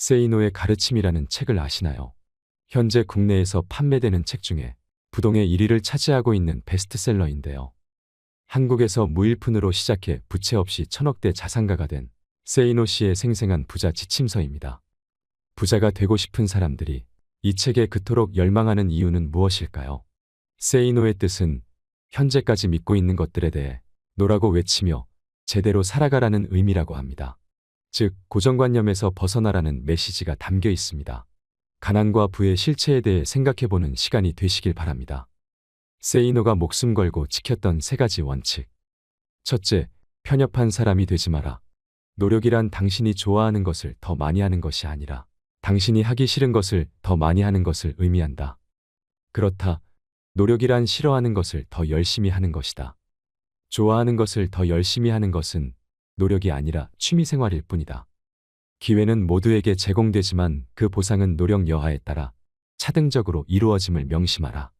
세이노의 가르침이라는 책을 아시나요? 현재 국내에서 판매되는 책 중에 부동의 1위를 차지하고 있는 베스트셀러인데요. 한국에서 무일푼으로 시작해 부채 없이 천억대 자산가가 된 세이노 씨의 생생한 부자 지침서입니다. 부자가 되고 싶은 사람들이 이 책에 그토록 열망하는 이유는 무엇일까요? 세이노의 뜻은 현재까지 믿고 있는 것들에 대해 노라고 외치며 제대로 살아가라는 의미라고 합니다. 즉, 고정관념에서 벗어나라는 메시지가 담겨 있습니다. 가난과 부의 실체에 대해 생각해보는 시간이 되시길 바랍니다. 세이노가 목숨 걸고 지켰던 세 가지 원칙. 첫째, 편협한 사람이 되지 마라. 노력이란 당신이 좋아하는 것을 더 많이 하는 것이 아니라 당신이 하기 싫은 것을 더 많이 하는 것을 의미한다. 그렇다. 노력이란 싫어하는 것을 더 열심히 하는 것이다. 좋아하는 것을 더 열심히 하는 것은 노력이 아니라 취미 생활일 뿐이다. 기회는 모두에게 제공되지만 그 보상은 노력 여하에 따라 차등적으로 이루어짐을 명심하라.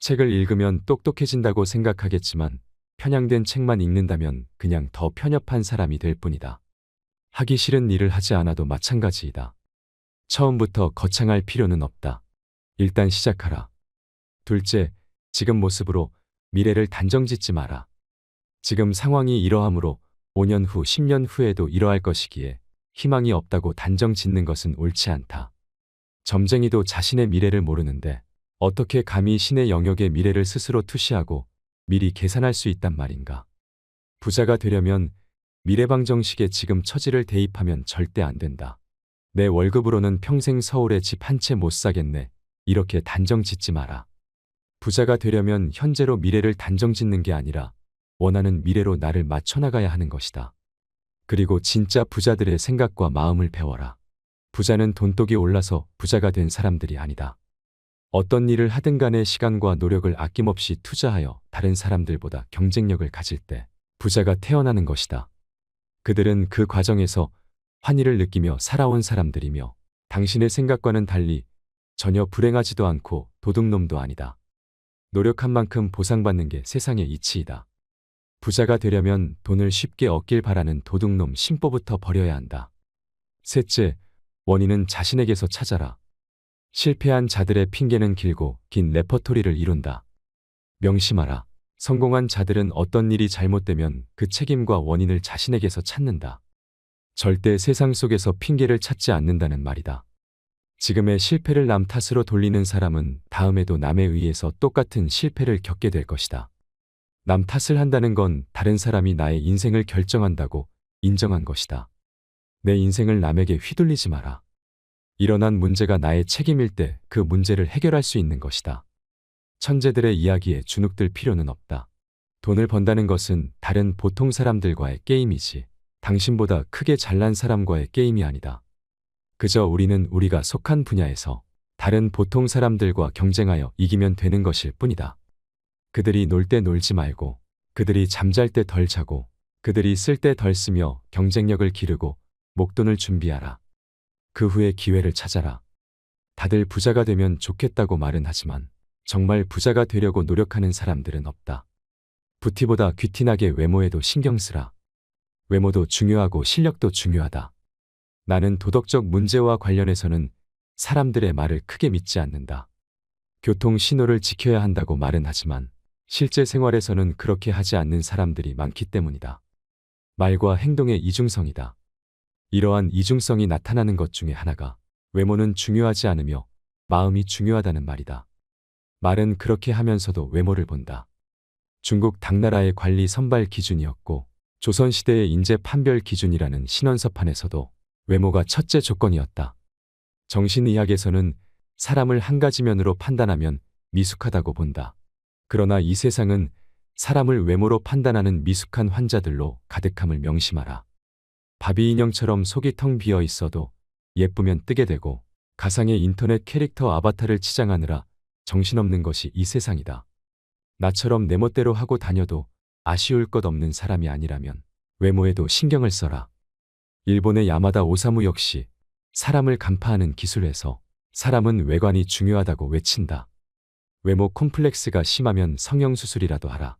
책을 읽으면 똑똑해진다고 생각하겠지만 편향된 책만 읽는다면 그냥 더 편협한 사람이 될 뿐이다. 하기 싫은 일을 하지 않아도 마찬가지이다. 처음부터 거창할 필요는 없다. 일단 시작하라. 둘째, 지금 모습으로 미래를 단정 짓지 마라. 지금 상황이 이러하므로 5년 후, 10년 후에도 이러할 것이기에 희망이 없다고 단정 짓는 것은 옳지 않다. 점쟁이도 자신의 미래를 모르는데 어떻게 감히 신의 영역의 미래를 스스로 투시하고 미리 계산할 수 있단 말인가. 부자가 되려면 미래방정식에 지금 처지를 대입하면 절대 안 된다. 내 월급으로는 평생 서울에 집 한 채 못 사겠네. 이렇게 단정 짓지 마라. 부자가 되려면 현재로 미래를 단정 짓는 게 아니라 원하는 미래로 나를 맞춰나가야 하는 것이다. 그리고 진짜 부자들의 생각과 마음을 배워라. 부자는 돈독이 올라서 부자가 된 사람들이 아니다. 어떤 일을 하든 간에 시간과 노력을 아낌없이 투자하여 다른 사람들보다 경쟁력을 가질 때 부자가 태어나는 것이다. 그들은 그 과정에서 환희를 느끼며 살아온 사람들이며 당신의 생각과는 달리 전혀 불행하지도 않고 도둑놈도 아니다. 노력한 만큼 보상받는 게 세상의 이치이다. 부자가 되려면 돈을 쉽게 얻길 바라는 도둑놈 심보부터 버려야 한다. 셋째, 원인은 자신에게서 찾아라. 실패한 자들의 핑계는 길고 긴 레퍼토리를 이룬다. 명심하라. 성공한 자들은 어떤 일이 잘못되면 그 책임과 원인을 자신에게서 찾는다. 절대 세상 속에서 핑계를 찾지 않는다는 말이다. 지금의 실패를 남 탓으로 돌리는 사람은 다음에도 남에 의해서 똑같은 실패를 겪게 될 것이다. 남 탓을 한다는 건 다른 사람이 나의 인생을 결정한다고 인정한 것이다. 내 인생을 남에게 휘둘리지 마라. 일어난 문제가 나의 책임일 때 그 문제를 해결할 수 있는 것이다. 천재들의 이야기에 주눅들 필요는 없다. 돈을 번다는 것은 다른 보통 사람들과의 게임이지 당신보다 크게 잘난 사람과의 게임이 아니다. 그저 우리는 우리가 속한 분야에서 다른 보통 사람들과 경쟁하여 이기면 되는 것일 뿐이다. 그들이 놀 때 놀지 말고 그들이 잠잘 때 덜 자고 그들이 쓸 때 덜 쓰며 경쟁력을 기르고 목돈을 준비하라. 그 후에 기회를 찾아라. 다들 부자가 되면 좋겠다고 말은 하지만 정말 부자가 되려고 노력하는 사람들은 없다. 부티보다 귀티나게 외모에도 신경 쓰라. 외모도 중요하고 실력도 중요하다. 나는 도덕적 문제와 관련해서는 사람들의 말을 크게 믿지 않는다. 교통 신호를 지켜야 한다고 말은 하지만 실제 생활에서는 그렇게 하지 않는 사람들이 많기 때문이다. 말과 행동의 이중성이다. 이러한 이중성이 나타나는 것 중에 하나가 외모는 중요하지 않으며 마음이 중요하다는 말이다. 말은 그렇게 하면서도 외모를 본다. 중국 당나라의 관리 선발 기준이었고 조선시대의 인재 판별 기준이라는 신원서판에서도 외모가 첫째 조건이었다. 정신의학에서는 사람을 한 가지 면으로 판단하면 미숙하다고 본다. 그러나 이 세상은 사람을 외모로 판단하는 미숙한 환자들로 가득함을 명심하라. 바비 인형처럼 속이 텅 비어 있어도 예쁘면 뜨게 되고 가상의 인터넷 캐릭터 아바타를 치장하느라 정신없는 것이 이 세상이다. 나처럼 내 멋대로 하고 다녀도 아쉬울 것 없는 사람이 아니라면 외모에도 신경을 써라. 일본의 야마다 오사무 역시 사람을 간파하는 기술에서 사람은 외관이 중요하다고 외친다. 외모 콤플렉스가 심하면 성형수술이라도 하라.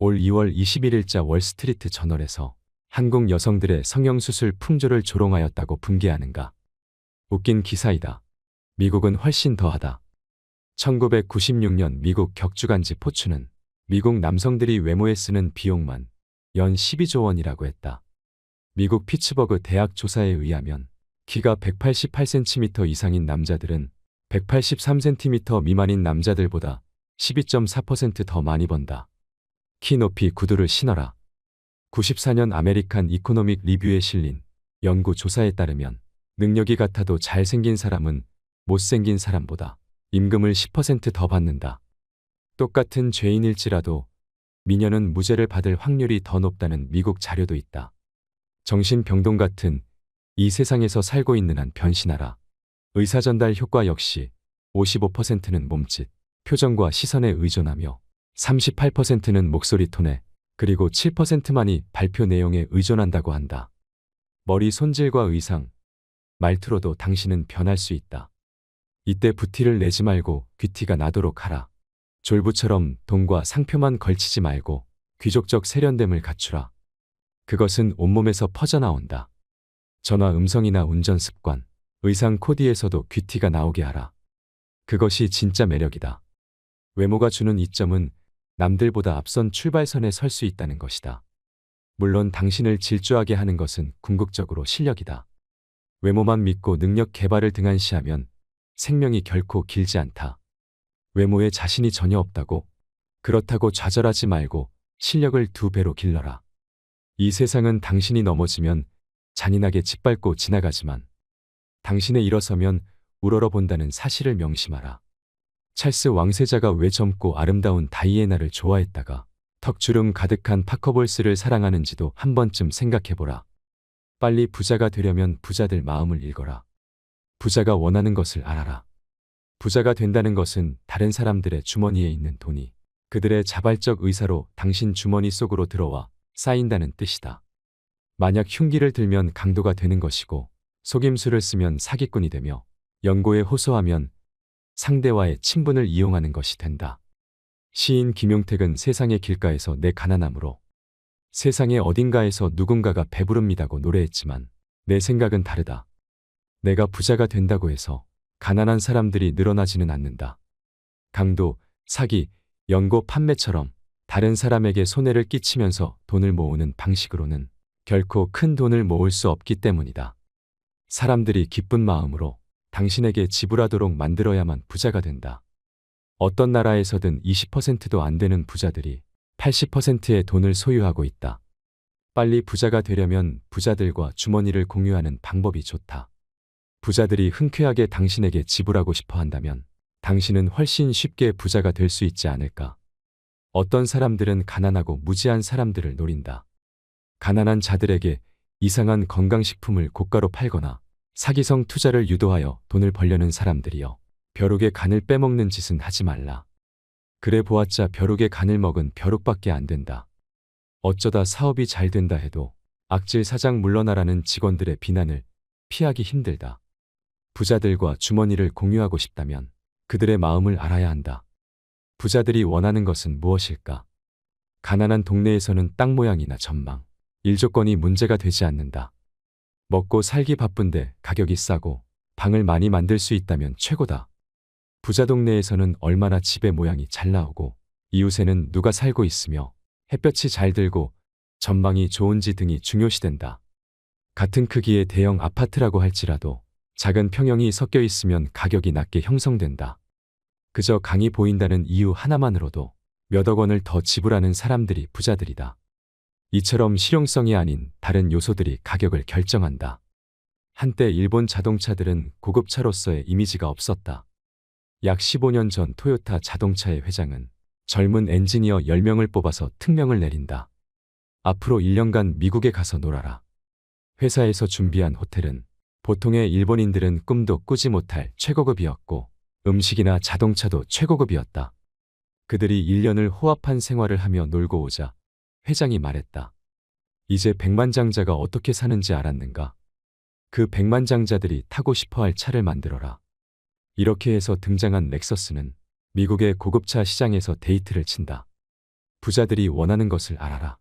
올 2월 21일자 월스트리트 저널에서 한국 여성들의 성형수술 풍조를 조롱하였다고 분개하는가. 웃긴 기사이다. 미국은 훨씬 더하다. 1996년 미국 격주간지 포춘은 미국 남성들이 외모에 쓰는 비용만 연 12조 원이라고 했다. 미국 피츠버그 대학 조사에 의하면 키가 188cm 이상인 남자들은 183cm 미만인 남자들보다 12.4%더 많이 번다. 키 높이 구두를 신어라. 94년 아메리칸 이코노믹 리뷰에 실린 연구 조사에 따르면 능력이 같아도 잘생긴 사람은 못생긴 사람보다 임금을 10%더 받는다. 똑같은 죄인일지라도 미녀는 무죄를 받을 확률이 더 높다는 미국 자료도 있다. 정신병동 같은 이 세상에서 살고 있는 한 변신하라. 의사 전달 효과 역시 55%는 몸짓, 표정과 시선에 의존하며 38%는 목소리 톤에 그리고 7%만이 발표 내용에 의존한다고 한다. 머리 손질과 의상, 말투로도 당신은 변할 수 있다. 이때 부티를 내지 말고 귀티가 나도록 하라. 졸부처럼 돈과 상표만 걸치지 말고 귀족적 세련됨을 갖추라. 그것은 온몸에서 퍼져나온다. 전화 음성이나 운전 습관, 의상 코디에서도 귀티가 나오게 하라. 그것이 진짜 매력이다. 외모가 주는 이점은 남들보다 앞선 출발선에 설 수 있다는 것이다. 물론 당신을 질주하게 하는 것은 궁극적으로 실력이다. 외모만 믿고 능력 개발을 등한시하면 생명이 결코 길지 않다. 외모에 자신이 전혀 없다고 그렇다고 좌절하지 말고 실력을 두 배로 길러라. 이 세상은 당신이 넘어지면 잔인하게 짓밟고 지나가지만 당신의 일어서면 우러러 본다는 사실을 명심하라. 찰스 왕세자가 왜 젊고 아름다운 다이애나를 좋아했다가 턱주름 가득한 파커볼스를 사랑하는지도 한 번쯤 생각해보라. 빨리 부자가 되려면 부자들 마음을 읽어라. 부자가 원하는 것을 알아라. 부자가 된다는 것은 다른 사람들의 주머니에 있는 돈이 그들의 자발적 의사로 당신 주머니 속으로 들어와 쌓인다는 뜻이다. 만약 흉기를 들면 강도가 되는 것이고 속임수를 쓰면 사기꾼이 되며 연고에 호소하면 상대와의 친분을 이용하는 것이 된다. 시인 김용택은 세상의 길가에서 내 가난함으로 세상의 어딘가에서 누군가가 배부릅니다고 노래했지만 내 생각은 다르다. 내가 부자가 된다고 해서 가난한 사람들이 늘어나지는 않는다. 강도, 사기, 연고 판매처럼 다른 사람에게 손해를 끼치면서 돈을 모으는 방식으로는 결코 큰 돈을 모을 수 없기 때문이다. 사람들이 기쁜 마음으로 당신에게 지불하도록 만들어야만 부자가 된다. 어떤 나라에서든 20%도 안 되는 부자들이 80%의 돈을 소유하고 있다. 빨리 부자가 되려면 부자들과 주머니를 공유하는 방법이 좋다. 부자들이 흔쾌하게 당신에게 지불하고 싶어 한다면 당신은 훨씬 쉽게 부자가 될 수 있지 않을까. 어떤 사람들은 가난하고 무지한 사람들을 노린다. 가난한 자들에게 이상한 건강식품을 고가로 팔거나 사기성 투자를 유도하여 돈을 벌려는 사람들이여. 벼룩의 간을 빼먹는 짓은 하지 말라. 그래 보았자 벼룩의 간을 먹은 벼룩밖에 안 된다. 어쩌다 사업이 잘 된다 해도 악질 사장 물러나라는 직원들의 비난을 피하기 힘들다. 부자들과 주머니를 공유하고 싶다면 그들의 마음을 알아야 한다. 부자들이 원하는 것은 무엇일까? 가난한 동네에서는 땅 모양이나 전망, 일 조건이 문제가 되지 않는다. 먹고 살기 바쁜데 가격이 싸고 방을 많이 만들 수 있다면 최고다. 부자 동네에서는 얼마나 집의 모양이 잘 나오고 이웃에는 누가 살고 있으며 햇볕이 잘 들고 전망이 좋은지 등이 중요시된다. 같은 크기의 대형 아파트라고 할지라도 작은 평형이 섞여 있으면 가격이 낮게 형성된다. 그저 강이 보인다는 이유 하나만으로도 몇억 원을 더 지불하는 사람들이 부자들이다. 이처럼 실용성이 아닌 다른 요소들이 가격을 결정한다. 한때 일본 자동차들은 고급차로서의 이미지가 없었다. 약 15년 전 토요타 자동차의 회장은 젊은 엔지니어 10명을 뽑아서 특명을 내린다. 앞으로 1년간 미국에 가서 놀아라. 회사에서 준비한 호텔은 보통의 일본인들은 꿈도 꾸지 못할 최고급이었고 음식이나 자동차도 최고급이었다. 그들이 1년을 호합한 생활을 하며 놀고 오자 회장이 말했다. 이제 백만장자가 어떻게 사는지 알았는가? 그 백만장자들이 타고 싶어 할 차를 만들어라. 이렇게 해서 등장한 렉서스는 미국의 고급차 시장에서 데이트를 친다. 부자들이 원하는 것을 알아라.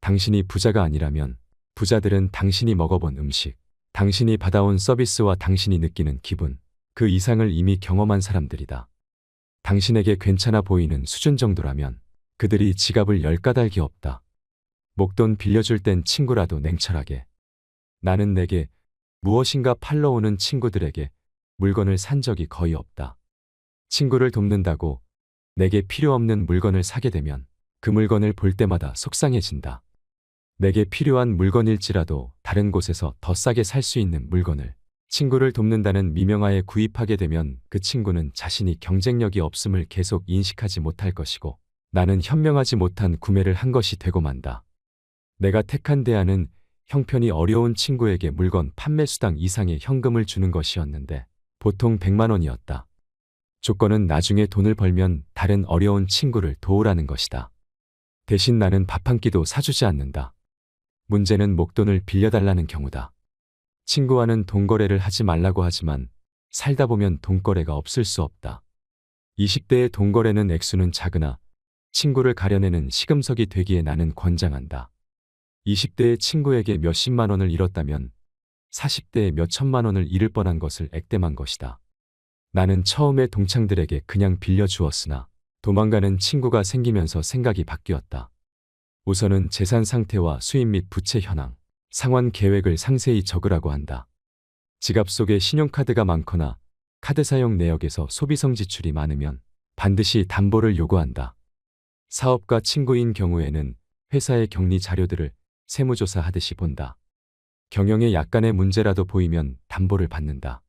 당신이 부자가 아니라면 부자들은 당신이 먹어본 음식, 당신이 받아온 서비스와 당신이 느끼는 기분, 그 이상을 이미 경험한 사람들이다. 당신에게 괜찮아 보이는 수준 정도라면 그들이 지갑을 열 까닭이 없다. 목돈 빌려줄 땐 친구라도 냉철하게. 나는 내게 무엇인가 팔러 오는 친구들에게 물건을 산 적이 거의 없다. 친구를 돕는다고 내게 필요 없는 물건을 사게 되면 그 물건을 볼 때마다 속상해진다. 내게 필요한 물건일지라도 다른 곳에서 더 싸게 살 수 있는 물건을 친구를 돕는다는 미명하에 구입하게 되면 그 친구는 자신이 경쟁력이 없음을 계속 인식하지 못할 것이고 나는 현명하지 못한 구매를 한 것이 되고 만다. 내가 택한 대안은 형편이 어려운 친구에게 물건 판매 수당 이상의 현금을 주는 것이었는데 보통 100만 원이었다. 조건은 나중에 돈을 벌면 다른 어려운 친구를 도우라는 것이다. 대신 나는 밥 한 끼도 사주지 않는다. 문제는 목돈을 빌려달라는 경우다. 친구와는 돈거래를 하지 말라고 하지만 살다 보면 돈거래가 없을 수 없다. 20대의 돈거래는 액수는 작으나 친구를 가려내는 시금석이 되기에 나는 권장한다. 20대의 친구에게 몇십만 원을 잃었다면 40대에 몇천만 원을 잃을 뻔한 것을 액땜한 것이다. 나는 처음에 동창들에게 그냥 빌려주었으나 도망가는 친구가 생기면서 생각이 바뀌었다. 우선은 재산 상태와 수입 및 부채 현황, 상환 계획을 상세히 적으라고 한다. 지갑 속에 신용카드가 많거나 카드 사용 내역에서 소비성 지출이 많으면 반드시 담보를 요구한다. 사업가 친구인 경우에는 회사의 격리 자료들을 세무조사 하듯이 본다. 경영에 약간의 문제라도 보이면 담보를 받는다.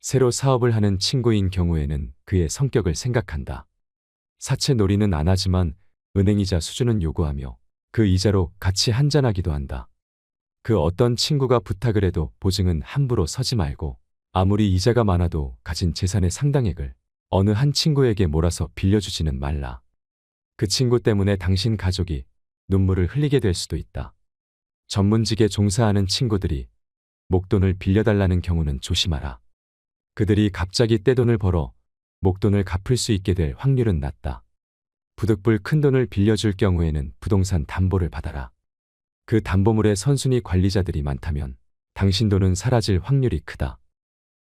새로 사업을 하는 친구인 경우에는 그의 성격을 생각한다. 사채 놀이는 안 하지만 은행이자 수준은 요구하며 그 이자로 같이 한잔하기도 한다. 그 어떤 친구가 부탁을 해도 보증은 함부로 서지 말고 아무리 이자가 많아도 가진 재산의 상당액을 어느 한 친구에게 몰아서 빌려주지는 말라. 그 친구 때문에 당신 가족이 눈물을 흘리게 될 수도 있다. 전문직에 종사하는 친구들이 목돈을 빌려달라는 경우는 조심하라. 그들이 갑자기 떼돈을 벌어 목돈을 갚을 수 있게 될 확률은 낮다. 부득불 큰 돈을 빌려줄 경우에는 부동산 담보를 받아라. 그 담보물에 선순위 관리자들이 많다면 당신 돈은 사라질 확률이 크다.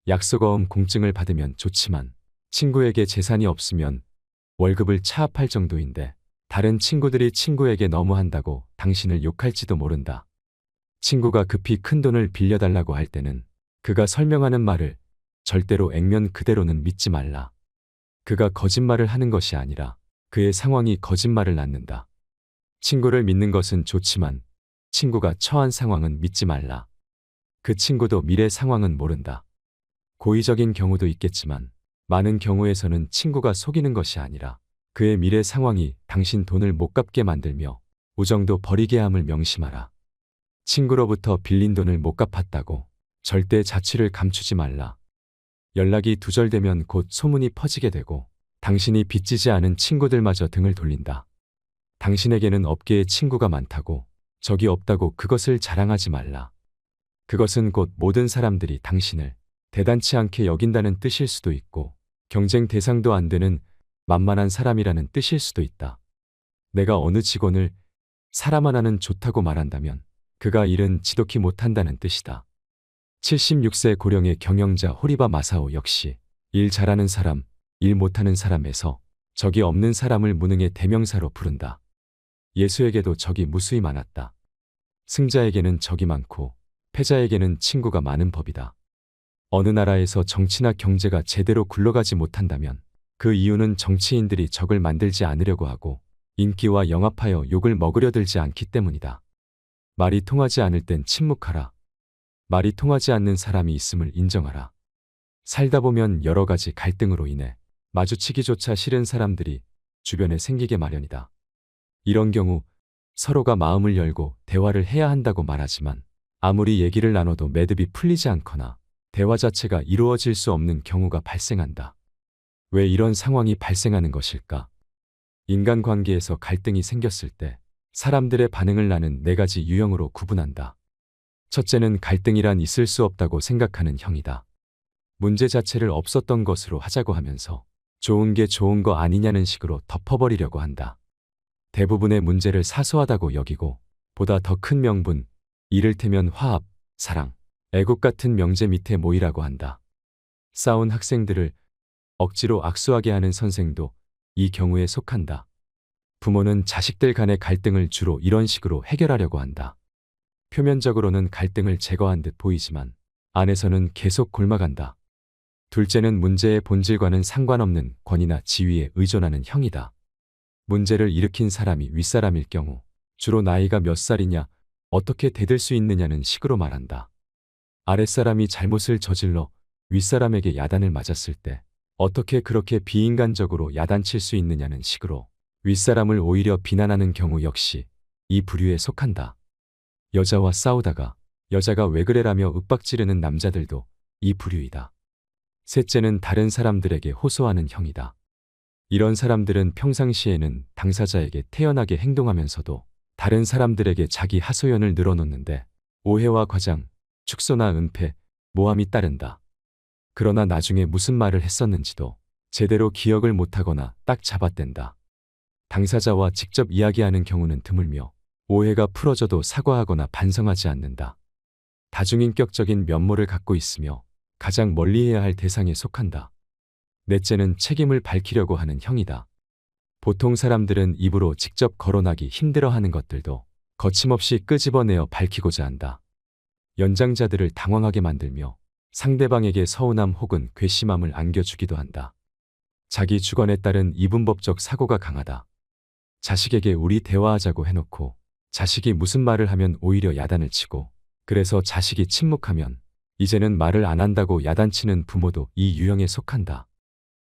약속어음 공증을 받으면 좋지만 친구에게 재산이 없으면 월급을 차압할 정도인데 다른 친구들이 친구에게 너무 한다고 당신을 욕할지도 모른다. 친구가 급히 큰 돈을 빌려달라고 할 때는 그가 설명하는 말을 절대로 액면 그대로는 믿지 말라. 그가 거짓말을 하는 것이 아니라 그의 상황이 거짓말을 낳는다. 친구를 믿는 것은 좋지만 친구가 처한 상황은 믿지 말라. 그 친구도 미래 상황은 모른다. 고의적인 경우도 있겠지만 많은 경우에서는 친구가 속이는 것이 아니라 그의 미래 상황이 당신 돈을 못 갚게 만들며 우정도 버리게 함을 명심하라. 친구로부터 빌린 돈을 못 갚았다고 절대 자취를 감추지 말라. 연락이 두절되면 곧 소문이 퍼지게 되고 당신이 빚지지 않은 친구들마저 등을 돌린다. 당신에게는 업계에 친구가 많다고 적이 없다고 그것을 자랑하지 말라. 그것은 곧 모든 사람들이 당신을 대단치 않게 여긴다는 뜻일 수도 있고 경쟁 대상도 안 되는 만만한 사람이라는 뜻일 수도 있다. 내가 어느 직원을 사람 하나는 좋다고 말한다면 그가 일은 지독히 못한다는 뜻이다. 76세 고령의 경영자 호리바 마사오 역시 일 잘하는 사람, 일 못하는 사람에서 적이 없는 사람을 무능의 대명사로 부른다. 예수에게도 적이 무수히 많았다. 승자에게는 적이 많고 패자에게는 친구가 많은 법이다. 어느 나라에서 정치나 경제가 제대로 굴러가지 못한다면 그 이유는 정치인들이 적을 만들지 않으려고 하고 인기와 영합하여 욕을 먹으려 들지 않기 때문이다. 말이 통하지 않을 땐 침묵하라. 말이 통하지 않는 사람이 있음을 인정하라. 살다 보면 여러 가지 갈등으로 인해 마주치기조차 싫은 사람들이 주변에 생기게 마련이다. 이런 경우 서로가 마음을 열고 대화를 해야 한다고 말하지만 아무리 얘기를 나눠도 매듭이 풀리지 않거나 대화 자체가 이루어질 수 없는 경우가 발생한다. 왜 이런 상황이 발생하는 것일까? 인간관계에서 갈등이 생겼을 때 사람들의 반응을 나는 네 가지 유형으로 구분한다. 첫째는 갈등이란 있을 수 없다고 생각하는 형이다. 문제 자체를 없었던 것으로 하자고 하면서 좋은 게 좋은 거 아니냐는 식으로 덮어버리려고 한다. 대부분의 문제를 사소하다고 여기고 보다 더 큰 명분, 이를테면 화합, 사랑, 애국 같은 명제 밑에 모이라고 한다. 싸운 학생들을 억지로 악수하게 하는 선생도 이 경우에 속한다. 부모는 자식들 간의 갈등을 주로 이런 식으로 해결하려고 한다. 표면적으로는 갈등을 제거한 듯 보이지만 안에서는 계속 골마간다. 둘째는 문제의 본질과는 상관없는 권위나 지위에 의존하는 형이다. 문제를 일으킨 사람이 윗사람일 경우 주로 나이가 몇 살이냐, 어떻게 대들 수 있느냐는 식으로 말한다. 아랫사람이 잘못을 저질러 윗사람에게 야단을 맞았을 때 어떻게 그렇게 비인간적으로 야단칠 수 있느냐는 식으로 윗사람을 오히려 비난하는 경우 역시 이 부류에 속한다. 여자와 싸우다가 여자가 왜 그래라며 윽박지르는 남자들도 이 부류이다. 셋째는 다른 사람들에게 호소하는 형이다. 이런 사람들은 평상시에는 당사자에게 태연하게 행동하면서도 다른 사람들에게 자기 하소연을 늘어놓는데 오해와 과장, 축소나 은폐, 모함이 따른다. 그러나 나중에 무슨 말을 했었는지도 제대로 기억을 못하거나 딱 잡아댄다. 당사자와 직접 이야기하는 경우는 드물며 오해가 풀어져도 사과하거나 반성하지 않는다. 다중인격적인 면모를 갖고 있으며 가장 멀리해야 할 대상에 속한다. 넷째는 책임을 밝히려고 하는 형이다. 보통 사람들은 입으로 직접 거론하기 힘들어하는 것들도 거침없이 끄집어내어 밝히고자 한다. 연장자들을 당황하게 만들며 상대방에게 서운함 혹은 괘씸함을 안겨주기도 한다. 자기 주관에 따른 이분법적 사고가 강하다. 자식에게 우리 대화하자고 해놓고 자식이 무슨 말을 하면 오히려 야단을 치고 그래서 자식이 침묵하면 이제는 말을 안 한다고 야단치는 부모도 이 유형에 속한다.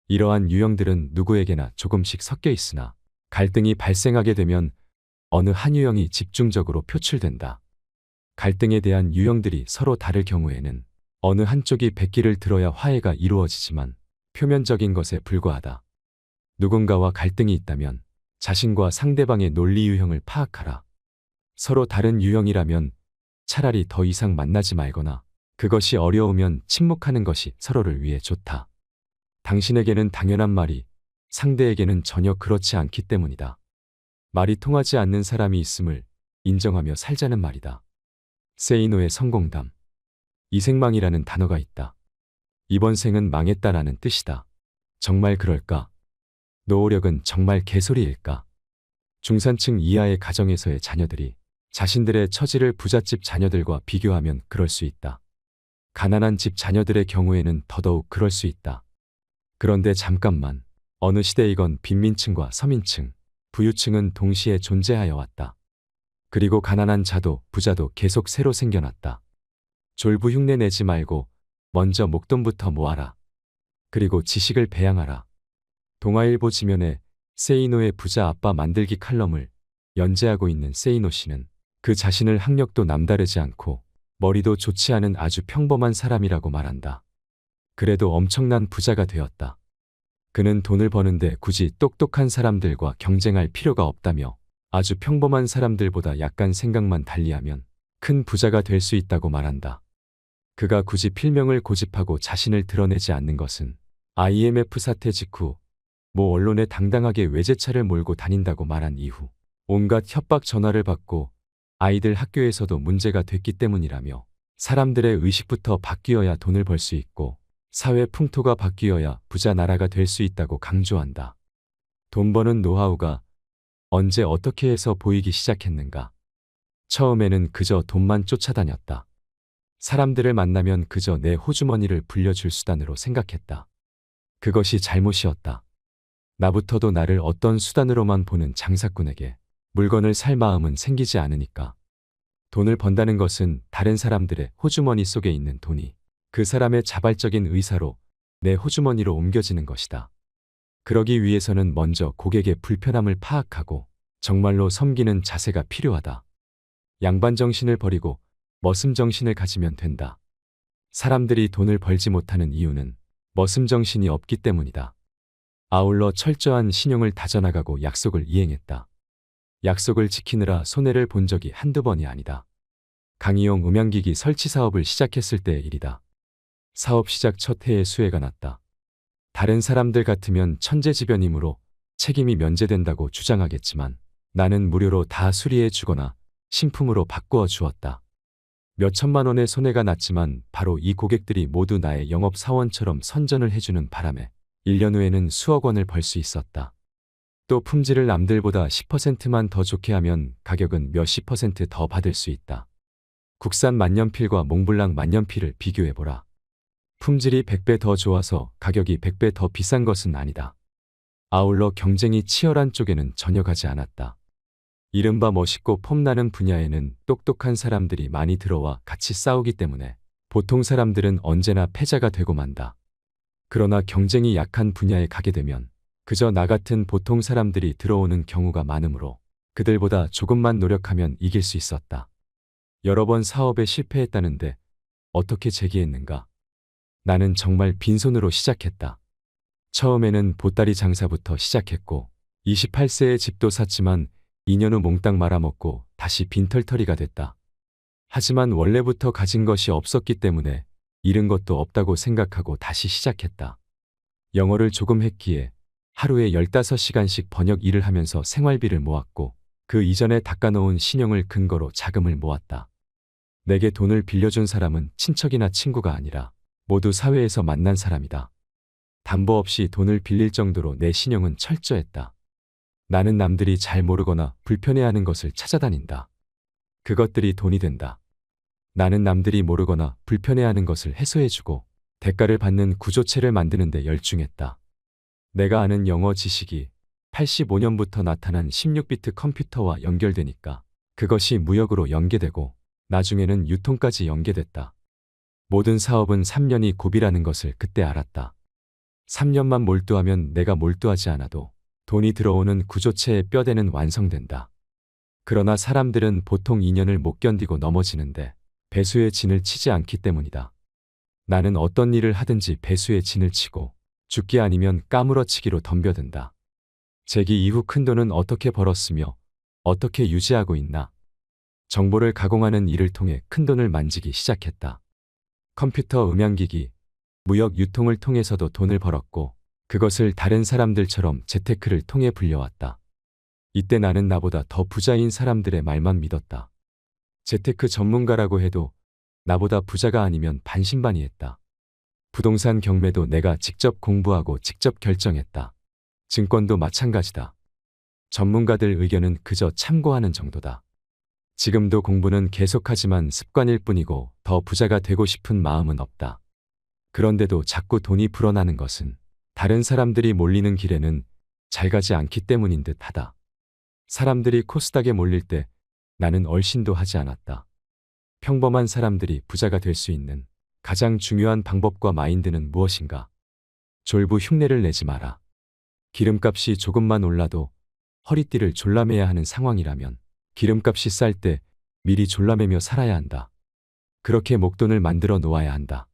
이러한 유형들은 누구에게나 조금씩 섞여 있으나 갈등이 발생하게 되면 어느 한 유형이 집중적으로 표출된다. 갈등에 대한 유형들이 서로 다를 경우에는 어느 한쪽이 백기를 들어야 화해가 이루어지지만 표면적인 것에 불과하다. 누군가와 갈등이 있다면 자신과 상대방의 논리 유형을 파악하라. 서로 다른 유형이라면 차라리 더 이상 만나지 말거나 그것이 어려우면 침묵하는 것이 서로를 위해 좋다. 당신에게는 당연한 말이 상대에게는 전혀 그렇지 않기 때문이다. 말이 통하지 않는 사람이 있음을 인정하며 살자는 말이다. 세이노의 성공담. 이생망이라는 단어가 있다. 이번 생은 망했다라는 뜻이다. 정말 그럴까? 노후력은 정말 개소리일까? 중산층 이하의 가정에서의 자녀들이 자신들의 처지를 부잣집 자녀들과 비교하면 그럴 수 있다. 가난한 집 자녀들의 경우에는 더더욱 그럴 수 있다. 그런데 잠깐만, 어느 시대이건 빈민층과 서민층, 부유층은 동시에 존재하여 왔다. 그리고 가난한 자도 부자도 계속 새로 생겨났다. 졸부 흉내 내지 말고 먼저 목돈부터 모아라. 그리고 지식을 배양하라. 동아일보 지면에 세이노의 부자 아빠 만들기 칼럼을 연재하고 있는 세이노 씨는 그 자신을 학력도 남다르지 않고 머리도 좋지 않은 아주 평범한 사람이라고 말한다. 그래도 엄청난 부자가 되었다. 그는 돈을 버는데 굳이 똑똑한 사람들과 경쟁할 필요가 없다며 아주 평범한 사람들보다 약간 생각만 달리하면 큰 부자가 될 수 있다고 말한다. 그가 굳이 필명을 고집하고 자신을 드러내지 않는 것은 IMF 사태 직후 모 언론에 당당하게 외제차를 몰고 다닌다고 말한 이후 온갖 협박 전화를 받고 아이들 학교에서도 문제가 됐기 때문이라며 사람들의 의식부터 바뀌어야 돈을 벌 수 있고 사회 풍토가 바뀌어야 부자 나라가 될 수 있다고 강조한다. 돈 버는 노하우가 언제 어떻게 해서 보이기 시작했는가? 처음에는 그저 돈만 쫓아다녔다. 사람들을 만나면 그저 내 호주머니를 불려줄 수단으로 생각했다. 그것이 잘못이었다. 나부터도 나를 어떤 수단으로만 보는 장사꾼에게 물건을 살 마음은 생기지 않으니까. 돈을 번다는 것은 다른 사람들의 호주머니 속에 있는 돈이 그 사람의 자발적인 의사로 내 호주머니로 옮겨지는 것이다. 그러기 위해서는 먼저 고객의 불편함을 파악하고 정말로 섬기는 자세가 필요하다. 양반 정신을 버리고 머슴 정신을 가지면 된다. 사람들이 돈을 벌지 못하는 이유는 머슴 정신이 없기 때문이다. 아울러 철저한 신용을 다져나가고 약속을 이행했다. 약속을 지키느라 손해를 본 적이 한두 번이 아니다. 강의용 음향기기 설치 사업을 시작했을 때의 일이다. 사업 시작 첫 해에 수혜가 났다. 다른 사람들 같으면 천재지변이므로 책임이 면제된다고 주장하겠지만 나는 무료로 다 수리해 주거나 신품으로 바꾸어 주었다. 몇 천만 원의 손해가 났지만 바로 이 고객들이 모두 나의 영업 사원처럼 선전을 해주는 바람에 1년 후에는 수억 원을 벌 수 있었다. 또 품질을 남들보다 10%만 더 좋게 하면 가격은 몇십 퍼센트 더 받을 수 있다. 국산 만년필과 몽블랑 만년필을 비교해보라. 품질이 100배 더 좋아서 가격이 100배 더 비싼 것은 아니다. 아울러 경쟁이 치열한 쪽에는 전혀 가지 않았다. 이른바 멋있고 폼나는 분야에는 똑똑한 사람들이 많이 들어와 같이 싸우기 때문에 보통 사람들은 언제나 패자가 되고 만다. 그러나 경쟁이 약한 분야에 가게 되면 그저 나 같은 보통 사람들이 들어오는 경우가 많으므로 그들보다 조금만 노력하면 이길 수 있었다. 여러 번 사업에 실패했다는데 어떻게 재기했는가? 나는 정말 빈손으로 시작했다. 처음에는 보따리 장사부터 시작했고 28세에 집도 샀지만 2년 후 몽땅 말아먹고 다시 빈털터리가 됐다. 하지만 원래부터 가진 것이 없었기 때문에 잃은 것도 없다고 생각하고 다시 시작했다. 영어를 조금 했기에 하루에 15시간씩 번역 일을 하면서 생활비를 모았고 그 이전에 닦아놓은 신용을 근거로 자금을 모았다. 내게 돈을 빌려준 사람은 친척이나 친구가 아니라 모두 사회에서 만난 사람이다. 담보 없이 돈을 빌릴 정도로 내 신용은 철저했다. 나는 남들이 잘 모르거나 불편해하는 것을 찾아다닌다. 그것들이 돈이 된다. 나는 남들이 모르거나 불편해하는 것을 해소해주고 대가를 받는 구조체를 만드는데 열중했다. 내가 아는 영어 지식이 85년부터 나타난 16비트 컴퓨터와 연결되니까 그것이 무역으로 연계되고 나중에는 유통까지 연계됐다. 모든 사업은 3년이 고비라는 것을 그때 알았다. 3년만 몰두하면 내가 몰두하지 않아도 돈이 들어오는 구조체의 뼈대는 완성된다. 그러나 사람들은 보통 2년을 못 견디고 넘어지는데 배수의 진을 치지 않기 때문이다. 나는 어떤 일을 하든지 배수의 진을 치고 죽기 아니면 까무러치기로 덤벼든다. 재기 이후 큰 돈은 어떻게 벌었으며 어떻게 유지하고 있나? 정보를 가공하는 일을 통해 큰 돈을 만지기 시작했다. 컴퓨터 음향기기, 무역 유통을 통해서도 돈을 벌었고 그것을 다른 사람들처럼 재테크를 통해 불려왔다. 이때 나는 나보다 더 부자인 사람들의 말만 믿었다. 재테크 전문가라고 해도 나보다 부자가 아니면 반신반의했다. 부동산 경매도 내가 직접 공부하고 직접 결정했다. 증권도 마찬가지다. 전문가들 의견은 그저 참고하는 정도다. 지금도 공부는 계속하지만 습관일 뿐이고 더 부자가 되고 싶은 마음은 없다. 그런데도 자꾸 돈이 불어나는 것은 다른 사람들이 몰리는 길에는 잘 가지 않기 때문인 듯 하다. 사람들이 코스닥에 몰릴 때 나는 얼씬도 하지 않았다. 평범한 사람들이 부자가 될 수 있는 가장 중요한 방법과 마인드는 무엇인가? 졸부 흉내를 내지 마라. 기름값이 조금만 올라도 허리띠를 졸라매야 하는 상황이라면 기름값이 쌀 때 미리 졸라매며 살아야 한다. 그렇게 목돈을 만들어 놓아야 한다.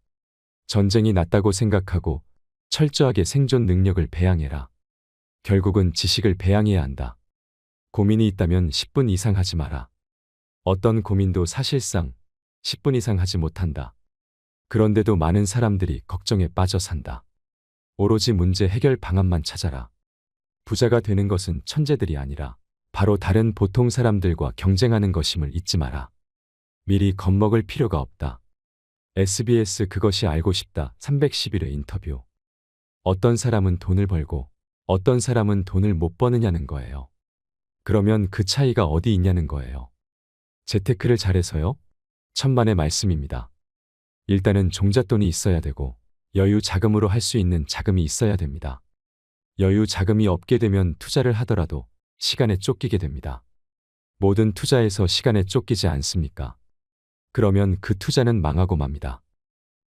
전쟁이 났다고 생각하고 철저하게 생존 능력을 배양해라. 결국은 지식을 배양해야 한다. 고민이 있다면 10분 이상 하지 마라. 어떤 고민도 사실상 10분 이상 하지 못한다. 그런데도 많은 사람들이 걱정에 빠져 산다. 오로지 문제 해결 방안만 찾아라. 부자가 되는 것은 천재들이 아니라 바로 다른 보통 사람들과 경쟁하는 것임을 잊지 마라. 미리 겁먹을 필요가 없다. SBS 그것이 알고 싶다 311회 인터뷰. 어떤 사람은 돈을 벌고 어떤 사람은 돈을 못 버느냐는 거예요. 그러면 그 차이가 어디 있냐는 거예요. 재테크를 잘해서요? 천만의 말씀입니다. 일단은 종잣돈이 있어야 되고 여유 자금으로 할 수 있는 자금이 있어야 됩니다. 여유 자금이 없게 되면 투자를 하더라도 시간에 쫓기게 됩니다. 모든 투자에서 시간에 쫓기지 않습니까? 그러면 그 투자는 망하고 맙니다.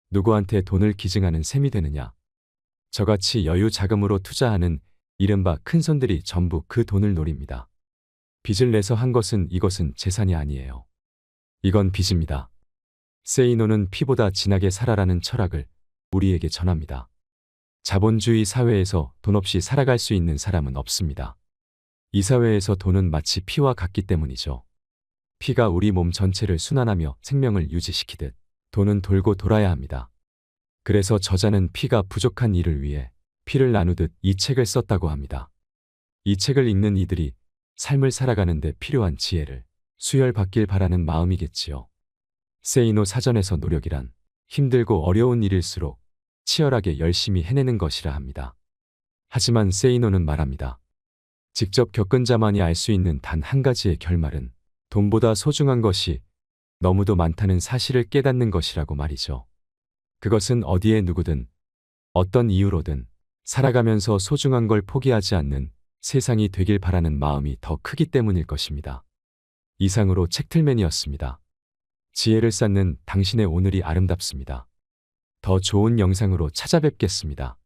누구한테 돈을 기증하는 셈이 되느냐? 저같이 여유 자금으로 투자하는 이른바 큰 손들이 전부 그 돈을 노립니다. 빚을 내서 한 것은 이것은 재산이 아니에요. 이건 빚입니다. 세이노는 피보다 진하게 살아라는 철학을 우리에게 전합니다. 자본주의 사회에서 돈 없이 살아갈 수 있는 사람은 없습니다. 이 사회에서 돈은 마치 피와 같기 때문이죠. 피가 우리 몸 전체를 순환하며 생명을 유지시키듯 돈은 돌고 돌아야 합니다. 그래서 저자는 피가 부족한 이를 위해 피를 나누듯 이 책을 썼다고 합니다. 이 책을 읽는 이들이 삶을 살아가는데 필요한 지혜를 수혈받길 바라는 마음이겠지요. 세이노 사전에서 노력이란 힘들고 어려운 일일수록 치열하게 열심히 해내는 것이라 합니다. 하지만 세이노는 말합니다. 직접 겪은 자만이 알 수 있는 단 한 가지의 결말은 돈보다 소중한 것이 너무도 많다는 사실을 깨닫는 것이라고 말이죠. 그것은 어디에 누구든 어떤 이유로든 살아가면서 소중한 걸 포기하지 않는 세상이 되길 바라는 마음이 더 크기 때문일 것입니다. 이상으로 책틀맨이었습니다. 지혜를 쌓는 당신의 오늘이 아름답습니다. 더 좋은 영상으로 찾아뵙겠습니다.